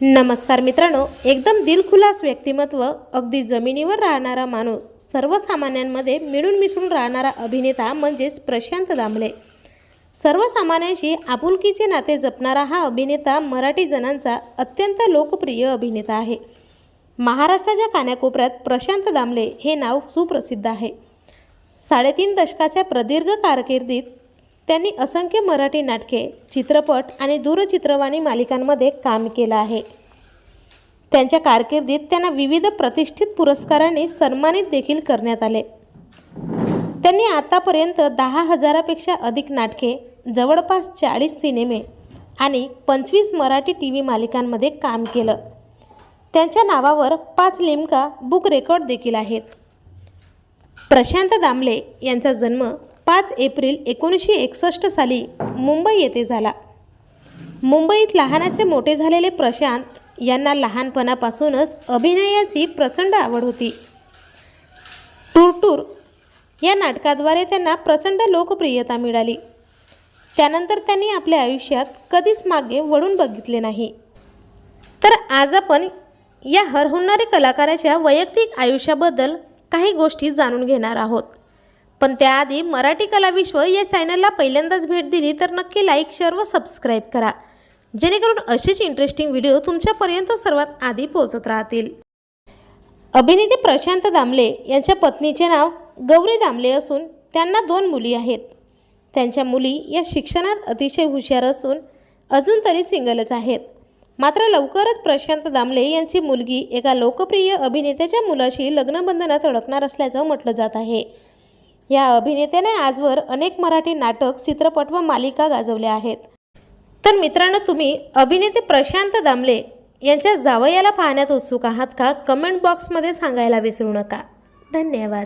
नमस्कार मित्रांनो एकदम दिलखुलास व्यक्तिमत्व अगदी जमिनीवर राहणारा माणूस सर्वसामान्यांमध्ये मिळून मिसळून राहणारा अभिनेता म्हणजेच प्रशांत दामले. सर्वसामान्यांशी आपुलकीचे नाते जपणारा हा अभिनेता मराठी जणांचा अत्यंत लोकप्रिय अभिनेता आहे. महाराष्ट्राच्या कान्याकोपऱ्यात प्रशांत दामले हे नाव सुप्रसिद्ध आहे. साडेतीन दशकाच्या प्रदीर्घ कारकिर्दीत त्यांनी असंख्य मराठी नाटके चित्रपट आणि दूरचित्रवाणी मालिकांमध्ये काम केलं आहे. त्यांच्या कारकिर्दीत त्यांना विविध प्रतिष्ठित पुरस्कारांनी सन्मानित देखील करण्यात आले. त्यांनी आतापर्यंत दहा हजारापेक्षा अधिक नाटके जवळपास चाळीस सिनेमे आणि पंचवीस मराठी टी व्ही मालिकांमध्ये काम केलं. त्यांच्या नावावर पाच लिमका बुक रेकॉर्ड देखील आहेत. प्रशांत दामले यांचा जन्म पाच एप्रिल एकोणीसशे एकसष्ट साली मुंबई येथे झाला. मुंबईत लहानाचे मोठे झालेले प्रशांत यांना लहानपणापासूनच अभिनयाची प्रचंड आवड होती. टूर टूर या नाटकाद्वारे त्यांना प्रचंड लोकप्रियता मिळाली. त्यानंतर त्यांनी आपल्या आयुष्यात कधीच मागे वळून बघितले नाही. तर आज आपण या हरहुन्नारी कलाकाराच्या वैयक्तिक आयुष्याबद्दल काही गोष्टी जाणून घेणार आहोत. पण त्याआधी मराठी कलाविश्व या चॅनलला पहिल्यांदाच भेट दिली तर नक्की लाईक शेअर व सबस्क्राईब करा. जेणेकरून असेच इंटरेस्टिंग व्हिडिओ तुमच्यापर्यंत सर्वात आधी पोहोचत राहतील. अभिनेते प्रशांत दामले यांच्या पत्नीचे नाव गौरी दामले असून त्यांना दोन मुली आहेत. त्यांच्या मुली या शिक्षणात अतिशय हुशार असून अजून तरी सिंगलच आहेत. मात्र लवकरच प्रशांत दामले यांची मुलगी एका लोकप्रिय अभिनेत्याच्या मुलाशी लग्नबंधनात अडकणार असल्याचं म्हटलं जात आहे. या अभिनेत्याने आजवर अनेक मराठी नाटक चित्रपट व मालिका गाजवल्या आहेत. तर मित्रांनो तुम्ही अभिनेते प्रशांत दामले यांच्या जावयाला पाहण्यात उत्सुक आहात का? कमेंट बॉक्समध्ये सांगायला विसरू नका. धन्यवाद.